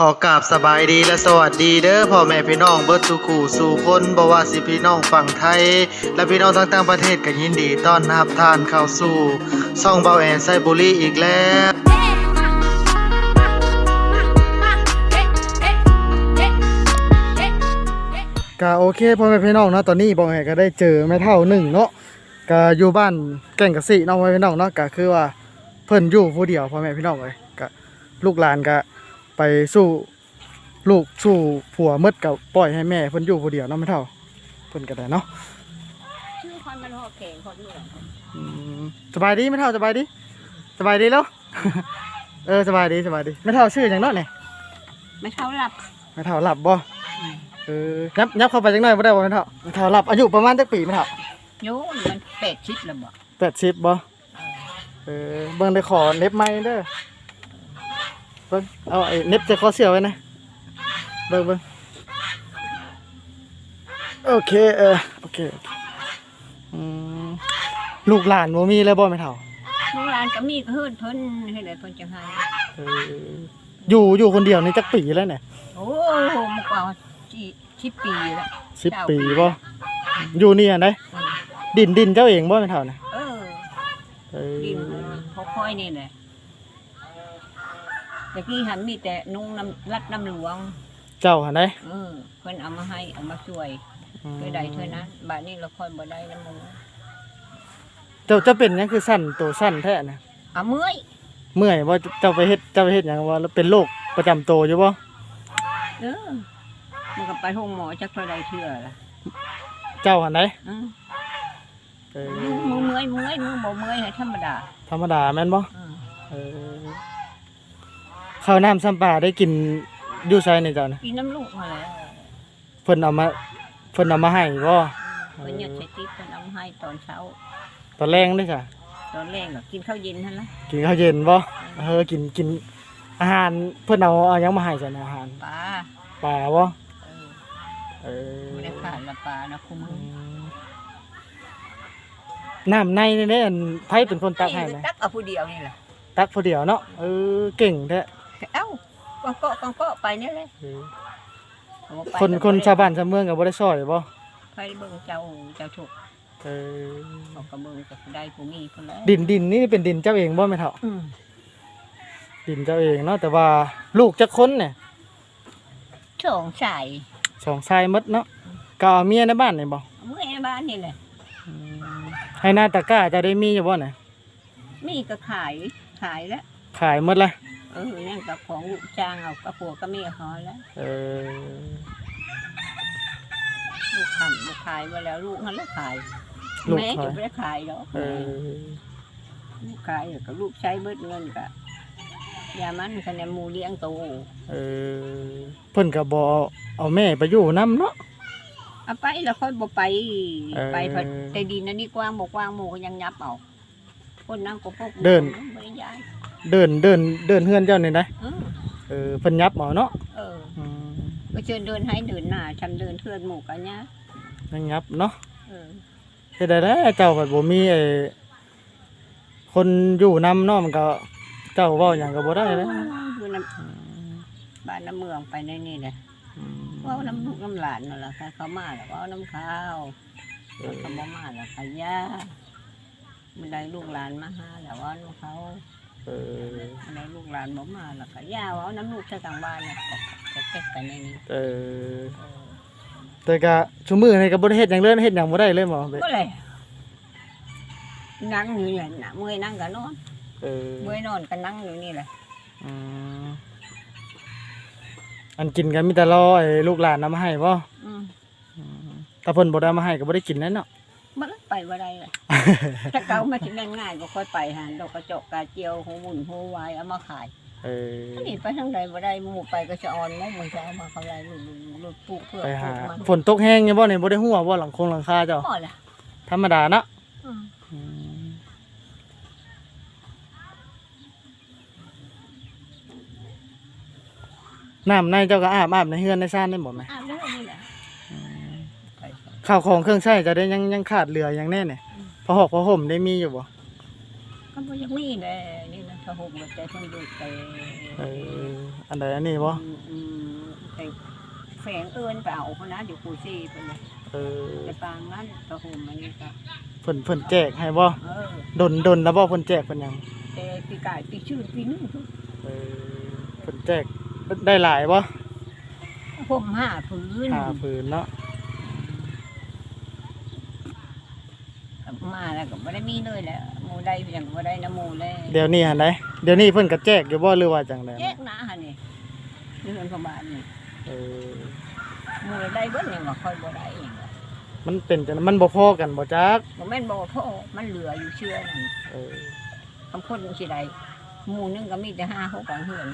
ขอกราบสบายดีและสวัสดีเด้อพ่อแม่พี่น้องเบิดทุกคู่สู่คนบว่าสิพี่น้องฝั่งไทย และพี่น้องทั้งต่างประเทศก็ยินดีต้อนรับท่านเข้าสู่ซ่องเบาแอนไซบุรีอีกแล้วก็โอเคพ่อแม่พี่น้องเนาะตอนนี้บอกให้ก็ได้เจอแม่เท่าหนึ่งเนาะก็อยู่บ้านแก่งกะสิเนาะพ่อแม่พี่น้องเนาะก็คือว่าเพิ่นอยู่ผู้เดียวพ่อแม่พี่น้องเลยก็ลูกหลานก็ ไปสู้ลูกสู้ผัวหมดก็ปล่อยให้แม่เพิ่นอยู่ผู้เดียวเนาะแม่เท่าเพิ่นก็ได้เนาะชื่อคนมันหอกแข็งคนเมืองอืมสบายดีแม่เท่าสบายดี สบายดีแล้ว เออสบายดีสบายดีแม่เท่าชื่อหยังเนาะเนี่ยไม่เท่าหลับแม่เท่าหลับบ่เออยับยับเข้าไปจังหน่อยบ่ได้บ่แม่เท่าแม่เท่าหลับอายุประมาณจักปีแม่เท่าโยูมันเป็ดชิดแล้วบ่แปดสิบบ่เออเบิ่งได้ขอเน็บไม้เด้อเบิ่งเอาไอ้เน็บจะขอเสื้อไว้นะเบิ่งเบิ่งโอเคเออโอเคโอเคอืมลูกหลานบ่มีเลยบ่แม่เฒ่าลูกหลานก็มีเพิ่นเพิ่นให้ได้เพิ่นจังไห้เอออยู่อยู่คนเดียวนี่จักปีแล้วเนี่ยโอ้มากกว่าที่ชิปีแล้วสิบปีบ่อยู่นี่อันใดดินดินเจ้าเองบ่แม่เฒ่าน่ะเออเออดินเขาค่อยนี่แหละ แต่กี้หันมีแต่นุ่งน้ำรัดน้ำหลวง เจ้าหันใดเออเพิ่นเอามาให้เอามาช่วยเพื่อใดเท่านั้นบัดนี้เราค่อยบ่ได้น้ำหมูเจ้าเจะเป็นหยังคือสั้นตัวสั้นแท้น่ะเอาเมื่อยเมื่อยว่าเจ้าไปเฮ็ดเจ้าไปเฮ็ดหยังว่าแล้วเป็นโรคประจำตัวอยู่บ่เออมันก็ไปห้องหมอจักเท่าใดเทื่อล่ะเจ้าหันใดเออเออมือเมื่อยเมื่อยมือบ่เมื่อยให้ธรรมดาธรรมดาแม่นบ่ เออ เออ ข้าวน้ำซ้ำปลาได้กินอยู่ไสนี่เจ้านะกินน้ำลูกมาแล้วเพิ่นเอามาเพิ่นเอามาให้บ่เพิ่นอยากใช้ติ๊บเพิ่นเอามาให้ตอนเช้า ตอนแรงเด้อจ้ะตอนแรกก็กินข้าวเย็นนั่นละกินข้าวเย็นบ่เออกินกินอาหารเพิ่นเอาเอาหยังมาให้จ้ะอาหารปลาปลาบ่เออเออไม่ได้ขาดละปลานะคุณมือือมน้ำในนี่เด้อันไผเป็นคนตักให้นี่นะตักเอาผู้เดียวนี่แหละตักผู้เดียวเนาะเออเก่งแท้ เอ้ากองเกาะกองเกาะไปนี่เลยเออเอาไปคนคนชาวบ้านชาวเมืองก็บ่ได้ซอยบ่ไปเบิ่งเจ้าเจ้าถูกเออเอากระเบิ่งกับได้ผู้มีคนแล้วดินดินนี่เป็นดินเจ้าเองบ่แม่นเฒ่าอืมดินเจ้าเองเนาะแต่ว่าลูกจักคนเนี่ยสองสายสองชายหมดเนาะก็เอาเมียในบ้านนี่บ่เมื่อยบ้านนี่แหละให้หน้าตะกร้าจะได้มีอยู่บ่เนี่ยมีก็ขายขายแล้วขายหมดละ เออนั่นกับของลูกจ้างเอากระปัวก็มีเขาแล้ว เออลูกทำลูกขายมาแล้วลูกมันแล้วขายลูกแม่ขาจะยไม่ได้ขายหรอกเออลูกขายกับลูกใช้เบิดเงินกะยามันคะแนนหมูเลี้ยงโตเออเพิ่นก็บ่เอาแม่ไปอยู่นํเนาะเอาไปแล้วค่อยบ่ไปเออไปเพอแต่ดินนั่นนี่กว้างบ่กว้างหมูก็ยังยับเอาคนนั่งก็พกเดินบ่ได้ย้าย เดินเดินเดินเฮือนเจ้านี่นะเออเออเพิ่นยับเอาเนาะเอออืมก็เชิญเดินให้เดินหน้าชำเดินเทือนหมู่กันเนี่ยยังยับเนาะเออเฮ็ดได้แล้เจ้าก็บ่มีไอ้คนอยู่นํเนาะมันก็ เจ้าเว้าหยังก็บ่ได้เลยอยู่น้ำบ้านน้ำเมืองไปในนี่แหละอืมเว่าน้ำลูกน้ำหลานนั่นแหละค่ะเขามาแล้วก็เอาน้ำข้าวเอเขาอบ่มาแล้วค่ะย่ามันได้ลูกหลานมาหาแล้วว่าน้ำเขา เออมันลูกหลานบ่มาแล้วค่ะย่าวเอาน้ำลูกใส่กลางบ้านเนี่ยก็เก็บไปในนี้เออเออแต่ก็ชุมือนี่ก็บ่ได้เฮ็ดหยังเลยเฮ็ดหยังบ่ได้เลยหมอเบก็เลยนั่งอยู่เนี่ยนะเมื่อยนั่งก็นอนเออเมื่อยนอนก็นั่งอยู่นี่แหละอืมอันกินกันมีแต่รอไอ้ลูกหลานนำมาให้บ่อืม ถ้าเพิ่นบ่ได้มาให้ก็บ่ได้กินแน่เนาะมัน ไปว่าได้เลยถ้าเก่ามาถึงง่ายๆก็ค่อยไปหาดอกกระจกกาเจียวหูหมุนหูวายเอามาขายเอออันนี่ไปทางใดบ่ได้หมู่ไปก็จะอ่อนงมันจะเอามาเขาไรหลุดหลุดปลูกเพื่อไปปลูหากมันฝนตกแห้งยังบ่นี่บ่ได้หัวบ่หลังคงหลังคาเจ้า พอละธรรมดาเนาะอืมอืมน้ำในเจ้าก็อาบอาบในเฮือนในซ่านได้หมดไหมอาบแล้วนี่แหละไป ข้าวของเครื่องใช้จะได้ยังยังขาดเหลืออย่างแน่เนี่ยพอหอกพอห่มได้มีอยู่บ่ก็บ่อยังมีเลยนี่นะพระห่มกับใจเพิ่นดูแต่เอออันใดอันนี้บ่อืมอืมแต่แฝงเอินไปเอาคนนั้นอยู่กูซี่เพิ่นเลยเออแต่ปางนั้นพระห่มอันนี้ก็เพิ่นเพิ่นแจกให้บ่เออดนดนแล้วบ่เพิ่นแจกเพิ่นหยังแต่ปีกายปีชื่นปีนึงเออเพิ่นแจกได้หลายบ่ห่มห้าพื้นห้าผืนเนาะ มาแล้วก็บ่ได้มีเลยแหละหมู่ใดเพียงบ่ได้น้ำหมู่เลยเดี๋ยวนี้หั่นไดเดี๋ยวนี้เพิ่นก็แจกอยู่บ่หรือว่าจังไดแยกหนาหั่นนี่เรื่องประมาณนี้เออหมู่ได้เบิดนี่ว่าค่อยบ่ได้เองมันเป็นจังมันบ่พอกันบ่จักบ่แม่นบ่พ่อมันเหลืออยู่เชื่อนั่นเออคำคนสิได้หมู่หนึงก็มีแต่5 6กันเฮือน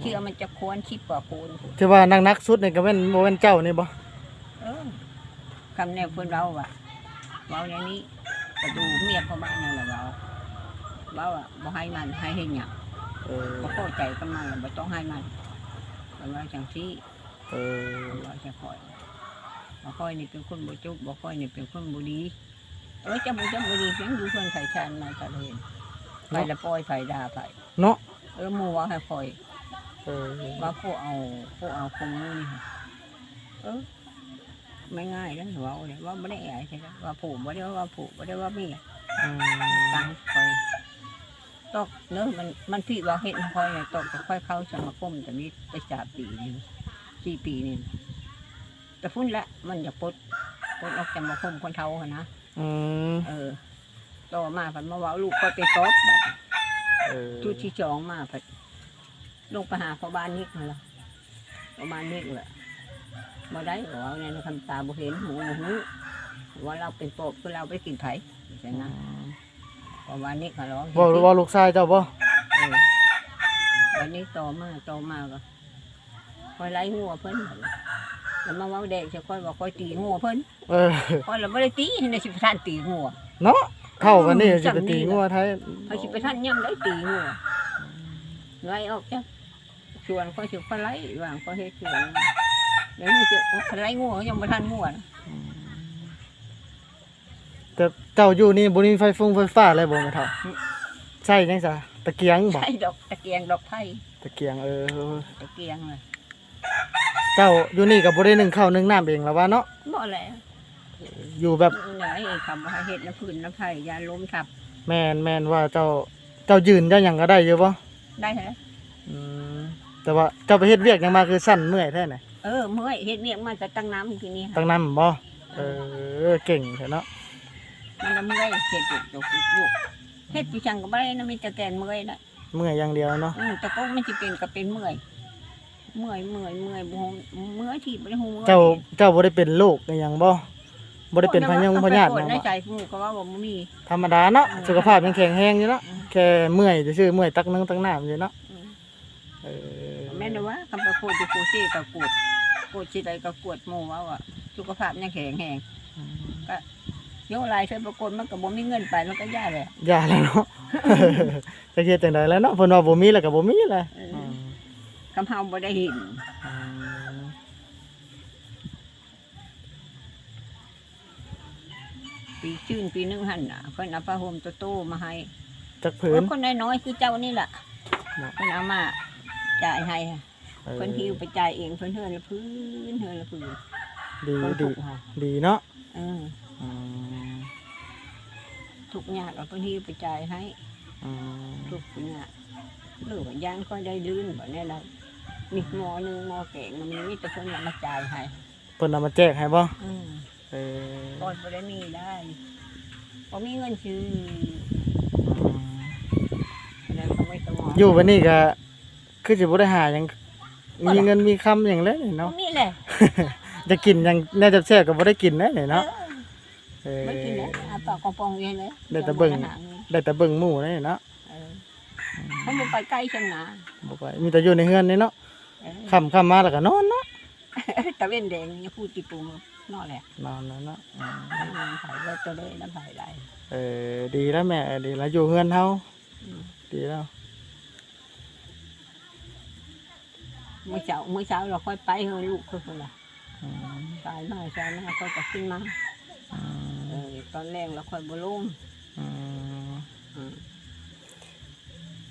เชื่อมันจะควรคิดกว่าคูณที่ว่านักนักๆสุดนี่ก็แม่นบ่แม่นเจ้านี่บ่เออคำแนวเพิ่นเว้าว่าเว้าอย่างนี้ก็ ดูเมียพ่อบ้านนั่นแหละเว้าเว้าอะบ่ให้มันให้เฮ็ดหยังเออบ่เข้าใจกับมันแล้วบ่ต้องให้มันเพิ่นว่าจังซี่เออบ่จะคอยบ่ค่อยนี่เป็นคนบ่จุบบ่ค่อยนี่เป็นคนบ่ดีเออจะบ่จะบ่ดีเพียงดูเพิ่นไผชานมาตะเห็นไผละปล่อยไผด่าไผเนาะเออหมู่ว่าให้คอยเออว่าผู้เอาผู้เอาคงมือนี่ค่ะเออ ไม่ง่ายนะเว้าเนี่ยว่าบ่ได้อายใช่ไหมว่าผู้บ่ได้ว่าผู้บ่ได้ว่าเมียอืมตังคอยตอกเนอะมันมันพี่ว่าเฮ็ดคอยเนี่ยตอกจะค่อยเข้าสมาคมแต่นี้ไปสามปีนี่สี่ปีนี่แต่พุ่นละมันจะปลดปลดออกจากสมาคมคนเฒ่าหั้นนะอืมเออต่อมาผันมาเว่าลูกก็ไปตอบบัดเออชุดที่สองมาผัดลงไปหาพ่อบ้านนิกมาละพ่อบ้านนิกแหละ มาได้บอกว่าในคำตาบ่เห็นหูหูว่าเราเป็นปอบคือเราไปกินไผ่ใช่นะพ่อบ้านนิกเขาร้องบ่ว่าลูกชายเจ้าบ่เออวันนี้โตมาโตมาก็คอยไล่หัวเพิ่นบัดนี้แล้วมาเว่าเด็กจะคอยบอกคอยตีหัวเพิ่นเออคอยเราไม่ได้ตีในสิบท่านตีหัวเนาะเข้ากันนี่สิไปจำนี่ตีงัวไทยเขาสิไปท่านย่ำได้ตีหัวไล่ออกจ้ะชวนคอยสิคอยไล่วางคอยเฮ็ดชวน เดี๋ยวนี้จะโอ้คอยไล่หัวยังไม่ทันหัวนะแต่เจ้าอยู่นี่บ่มีไฟฟงไฟฟ้าอะไรบ่แม่เฒ่าใช่จังซะตะเกียงบ่ใช่ดอกตะเกียงดอกไผ่ตะเกียงเออตะเกียงเลยเจ้าอยู่นี่ก็บ่ได้นึ่งข้าวนึ่งน้ำเองแล้วว่าเนาะบ่แล้วอยู่แบบไหนคำว่าเฮ็ดน้ำพื้นน้ำไผ่ยาล้มทับ แม่นแม่นว่าเจ้าเจ้ายืนเจ้าหยังก็ได้อยู่บ่ได้เหรออืมแต่ว่าเจ้าไปเฮ็ดเวียกหยังมาคือสั่นเมื่อยแท้น่ะ เออเมื่อยเฮ็ดเรียกมาจะตั้งน้ำที่นี่ตั้งน้ำบ่เออเก่งแท้เนาะมันละเมื่อยเฮ็ดจุกจุกจุกเฮ็ดปีชังก็บ่ได้นะมีแต่แกนเมื่อยนะเมื่อยอย่างเดียวเนาะอืมแต่ก็มันสิเป็นก็เป็นเมื่อยเมื่อยเมื่อยเมื่อยบ่ฮู้เมื่อยที่บ่ได้ฮู้เมื่อยเจ้าเจ้าบ่ได้เป็นโรคอิหยังบ่บ่ได้เป็นพยงพยาธิหหยัยังงในบ่ใจผู้ก็ว่าบ่มีธรรมดาเนาะอืมสุขภาพยังแข็งแรงอยู่เนาะอืมแค่เมื่อยซื่อๆเมื่อยตักนึงตักน้ำอยู่เนาะอืมเออแม่นว่าคำไปพูดอยู่ผู้ซี่ก็กวด กวดสิใดก็กวดหมู่ว่าว่าสุขภาพยังแข็งแรงโยงหลายเพิ่นปรากฏมันก็บ่มีเงินไปมันก็ย่าแหละอย่าแล้วเนาะ จะเฮ็ดจังไดแล้วเนาะเพิ่นว่าบ่มีแล้วก็บ่มีแหละเออคำเฮาบ่ได้เห็นมปีชื่นปีหนึงหั่นน่ะเพิ่นเอาผ้าห่มโตๆมาให้จักผืเอนอคนน้อยๆคือเจ้านี่แหละเนาะ เพิ่นเอามาจ่ายให้ เออเพิ่นหิวไปจ่ายเองเพิ่นเฮือนละพื้นเฮือนละพื้นดีเพิ่นดีถูกค่ะดีเนาะเอออืมทุกยากเอาเพิ่นหิวไปจ่ายให้ อืมทุกยากหรือว่าย่านก็ได้ลื่นบ่แน่ใดมีหมอหนึงหมอแกงมันมีแต่เพิ่นเอามาจ่ายให้เพิ่นเอามาแจกให้บ่อืมเออก่อนบ่ได้มีได้บ่มีเงินซื้ออืมแล้วก็ไม่ต้องหมออยู่วันนี้ก็คือสิบ่ได้หาหยัง มีเงินมีคำหยังเลยนี่บ่เนาะมีแหละจะกินหยังแน่จะแซ่บก็บ่ได้กินนะนี่เนาะเออไม่กินแล้วอาปากกระป๋องเองเลยได้แต่เบิ่งยังบ่ได้หางินได้แต่เบิ่งหมู่นี่เนาะเออเขาบ่ไปใกล้ฉันนะบ่ไปมีแต่อยู่ในเฮือนนี่เนาะเออค่ำค่ำมาแล้วก็นอนเนาะตะเว้นแดงอย่าพูดติปูมนอนแหละนอนแล้วเนาะอืมน้ำไผ่ไว้ตัวเลยน้ำไผ่ไหลเออดีแล้วแม่เออดีแล้วอยู่เฮือนเฮาอืมดีแล้ว มื้อเช้ามื้อเช้าเราค่อยไปเฮาลูกคือคนละอืมสายมาสายมาค่อยจะขึ้นมาอืเอมอตอนแรกเราค่อยบ่ลงอืมอืม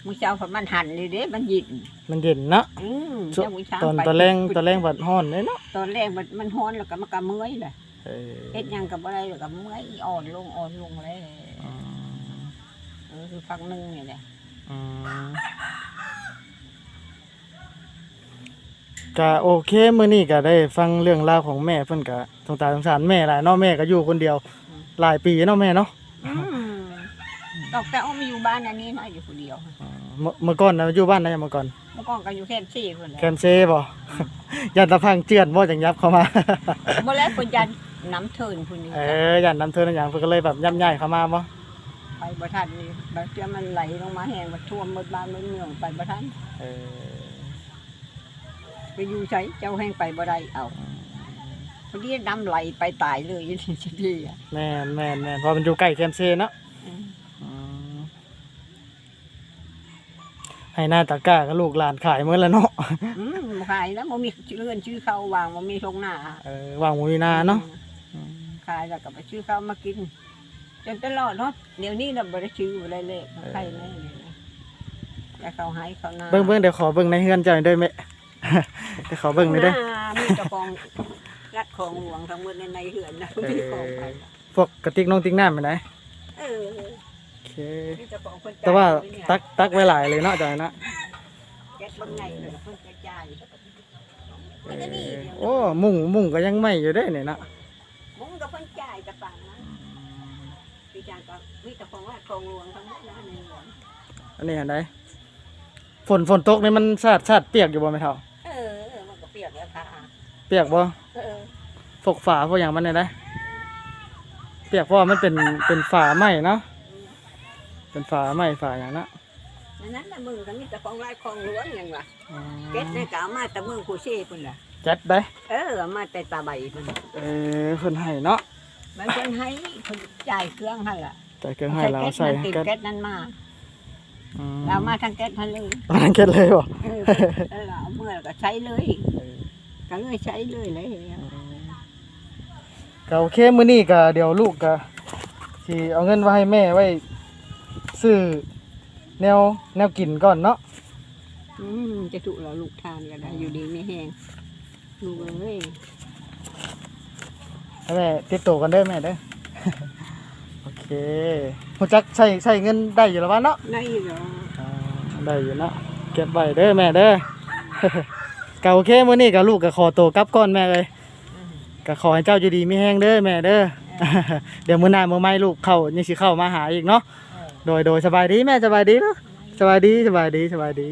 มื้อเช้าพอมันหันเลยเด้ มันยินมันเย็นเนาะอืมช่วงเจ้ามื้อเช้าตอนไปตอนแรงตอนแรงบัดฮ้อนเลยเนาะตอนแรกมันมันฮ้อนแล้วก็มันก็เมื่อยแหละเออเฮ็ดหยังก็บ่ได้แล้วก็เมื่อยอ่อนลงอ่อนลงเลยอืมเออคือฟังหนึงนี่แหละอืม ก็โอเคมื้อนี้ก็ได้ฟังเรื่องราวของแม่เพิ่นก็สงสารสงสารแม่หลายเนาะแม่ก็อยู่คนเดียว หลายปีเนาะแม่เนาะอืมตอกแต่เอามาอยู่บ้านอันนี้นะอยู่คนเดียว อ่าเมื่อเมื่อก่อนนะอยู่บ้านไหนเมื่อก่อน เมื่อก่อนก็อยู่แค่ซี่คนแหละแคมเซ่บ่ยันตะพังเจือนบ่จังยับเข้ามาบ่แล้วคนยันน้ำเทินคนนี้เออยันน้ำเทินอย่างเพิ่นก็เลยแบบย่ำใหญ่เข้ามาบ่ไปบ่ทันนี่บางเทื่อมันไหลลงมาแห้งมาท่วมหมดบ้านหมดเมืองไปบ่ทันเออ ไปอยู่ไสเจ้าแห้งไปบ่ได้เอาพอดีน้ำไหลไปตายเลยอยู่ที่ดีอะแม่นแม่นแม่นเพราะมันอยู่ใกล้แคมเซ่เนาะอืมอืมให้หน้าตะกร้ากับลูกหลานขายมื้อละเนาะอืมบ่ขายแล้วบ่มีเรือนชื่อเขาวางบ่มีทงหน้าเออวางหมูอยู่นาเนาะขายแล้วก็ไปชื่อเขามากินจนตลอดเนาะเดี๋ยวนี้เราบ่ได้ชื่อบ่ได้เลขใครแน่เลยนะแต่เขาให้เขาหน้าเบิ่งเบิ่งเดี๋ยวขอเบิ่งในเฮือนเจ้าหน่อยได้ไหม เดี๋ยวขอเบิ่งหน่อยเด้อหน้ามีเจ้าของรัดของหลวงทั้งหมดในในเหือนนะมีของไปพวกกระติกน้องติ๊กน้ำไปไหนเออโอเค มีเจ้าของคนจ่ยแต่ว่าไเนี่ยตักตักไว้หลายเลยเนาะจ้อยเนาะแก๊สบางไงเลยเพิ่นกระจายเอมันก็นี่อเดียวโอ้มุ่งมุ่งก็ยังไหม่อยู่เด้เนี่ยเนาะมุ้งกับเพิ่นจ่ายกับปังนะพี่จางก็มีเจ้าของรัดของหลวงทั้งหมดนะในหลวงอันนี้เห็นไดฝนฝนตกนี่มันสาดสาดเปียกอยู่บ่แม่เฒ่า เออมันก็เปียกแล้วค่ะ เปียกบ่เออฝกฝาพวกอย่างมันเนี่ยได้เปียกเพราะว่ามันเป็นเป็นฝาไหม้เนาะเป็นฝาไหม้ฝาอย่างนั้นนั่นนั้นน่ะมึงก็มีเจ้าของรัดของหลวงหยังวะอืมเก็ดเนี่ยก็เอามาแต่เมืองกูเช่พุ่นล่ะแจ็ดได้เออเอามาแต่ตาใบพุ่นเออเพิ่นให้เนาะมันเพิ่นให้เพิ่นจ่ายเครื่องให้ล่ะแต่เครื่องให้เราใส่ติดแก๊สแก๊สนั้นมาอืมเรามาทางแก๊สทันเลย เอาทางแก๊สเลยบ่ เออแล้วเราเอาเมื่อก็ใช้เลยเออ ก็เลยใช้เลยเลยก็โอเคมื้อนี้ก็เดี๋ยวลูกก็สิเอาเงินไว้ให้แม่ไว้ ซื้อแนวแนวกินก่อนเนาะอืมจะถูกเราลูกทานก็ได้อยู่ดีไม่แห้งลูกเอ้ยให้แม่ติดตัวกันเด้อแม่เด้อ โอเคฮู้จักใช้ใช้เงินได้อยู่แล้ววะเนาะได้เหรออ่าได้อยู่เนาะเก็บไว้เด้อแม่เด้อ ก็โอเคมื้อนี้ก็ลูกก็ขอตัวกลับก่อนแม่เลยก็ขอให้เจ้าอยู่ดีมีแห้งเด้อแม่เด้อ เดี๋ยวมื้อหน้ามื้อใหม่ลูกเข้ายังสิเข้ามาหาอีกเนาะเออโดยโดยสบายดีแม่สบายดีเนาะสบายดีสบายดีสบายดี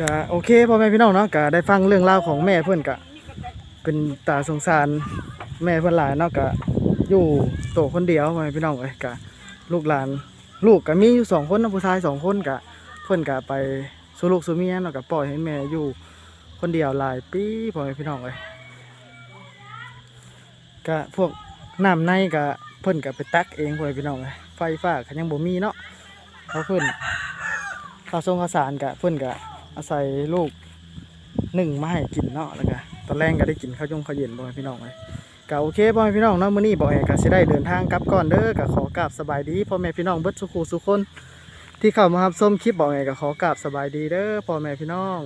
ก็โอเคพ่อแม่พี่น้องเนาะก็ได้ฟังเรื่องราวของแม่เพื่อนก็เป็นตาสงสารแม่เพื่อนหลายเนาะก็อยู่โตวคนเดียวพ่อแม่พี่น้องเอ้ยก็ลูกหลาน ลูกก็มีอยู่สองคนนะผู้ชายสองคนก็เพื่อนก็ไป สู่ลูกสู่เมียเนาะก็ปล่อยให้แม่อยู่คนเดียวหลายปีพ่อแม่พี่น้องเอ้ยก็พวกน้ำในก็เพิ่นก็ไปตักเองพ่อแม่พี่น้องเอ้ยไฟฟ้าก็ยังบ่มีเนาะเขาเพิ่นข้าวส่งข้าวสารก็เพิ่นก็อาศัยลูกหนึ่งมาให้กินเนาะแล้วก็ตอนแรกก็ได้กินข้าวยงข้าวเย็นพ่อแม่พี่น้องเอ้ยก็โอเคพ่อแม่พี่น้องเนาะมื้อนี้บ่แอก็สิได้เดินทางกลับก่อนเด้อก็ขอกราบสบายดีพ่อแม่พี่น้องเบิดสุขุสุคน ที่เข้ามารับชมคลิปบอกไงก็ขอกราบสบายดีเด้อพ่อแม่พี่น้อง